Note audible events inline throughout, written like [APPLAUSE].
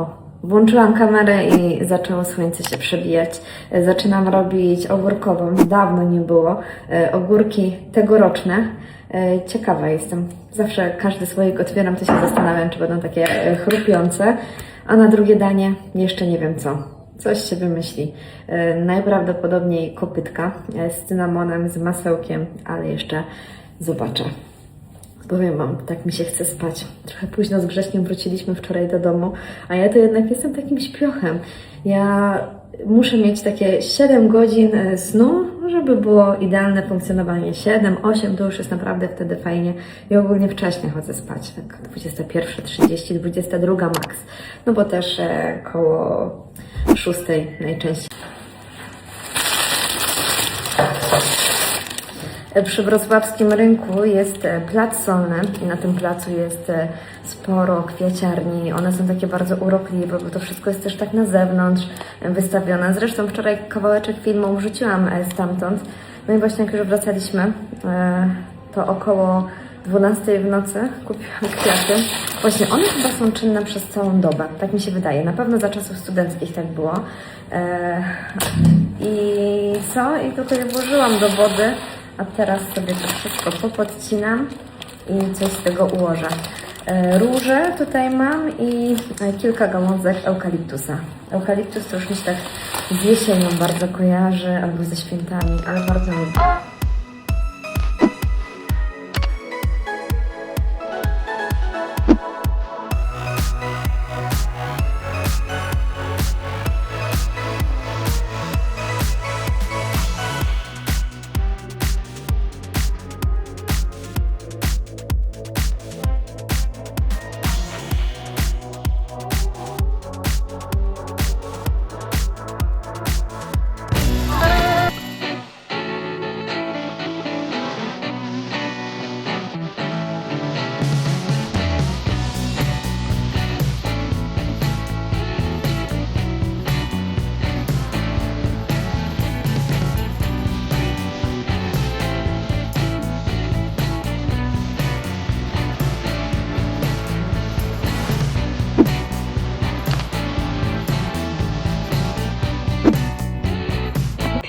O, włączyłam kamerę i zaczęło słońce się przebijać. E, Zaczynam robić ogórkową, dawno nie było. E, Ogórki tegoroczne. E, Ciekawa jestem. Zawsze każdy słoik otwieram, to się zastanawiam, czy będą takie chrupiące. A na drugie danie jeszcze nie wiem co. Coś się wymyśli. Najprawdopodobniej kopytka z cynamonem, z masełkiem, ale jeszcze zobaczę. Powiem Wam, tak mi się chce spać. Trochę późno z Grześkiem wróciliśmy wczoraj do domu, a ja to jednak jestem takim śpiochem. Ja muszę mieć takie 7 godzin e, snu, żeby było idealne funkcjonowanie. 7, 8 to już jest naprawdę wtedy fajnie. I ogólnie wcześnie chodzę spać, tak 21.30, 22 max. No bo też e, koło 6 najczęściej. Przy wrocławskim rynku jest e, plac solny i na tym placu jest e, sporo kwieciarni. One są takie bardzo urokliwe, bo to wszystko jest też tak na zewnątrz e, wystawione. Zresztą wczoraj kawałeczek filmu wrzuciłam stamtąd. No i właśnie jak już wracaliśmy, to około 12 w nocy kupiłam [LAUGHS] kwiaty. Właśnie one chyba są czynne przez całą dobę, tak mi się wydaje. Na pewno za czasów studenckich tak było. I co? I tutaj włożyłam do wody, a teraz sobie to wszystko popodcinam i coś z tego ułożę. E, Róże tutaj mam i e, kilka gałązek eukaliptusa. Eukaliptus to już mi się tak z jesienią bardzo kojarzy, albo ze świętami, ale bardzo lubię.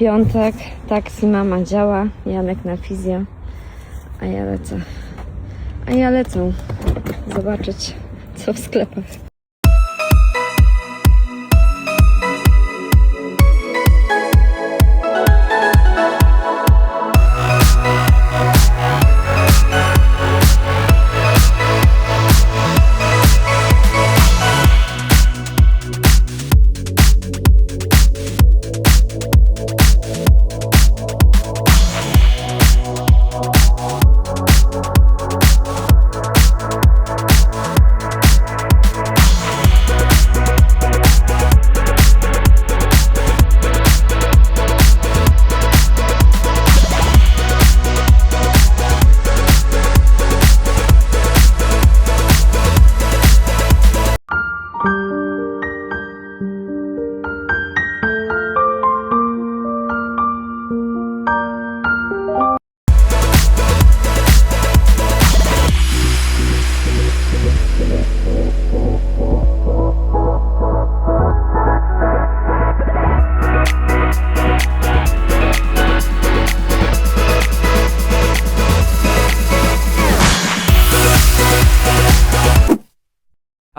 Piątek, taksi mama działa, Janek na fizję, a ja lecę. A ja lecę zobaczyć, co w sklepach.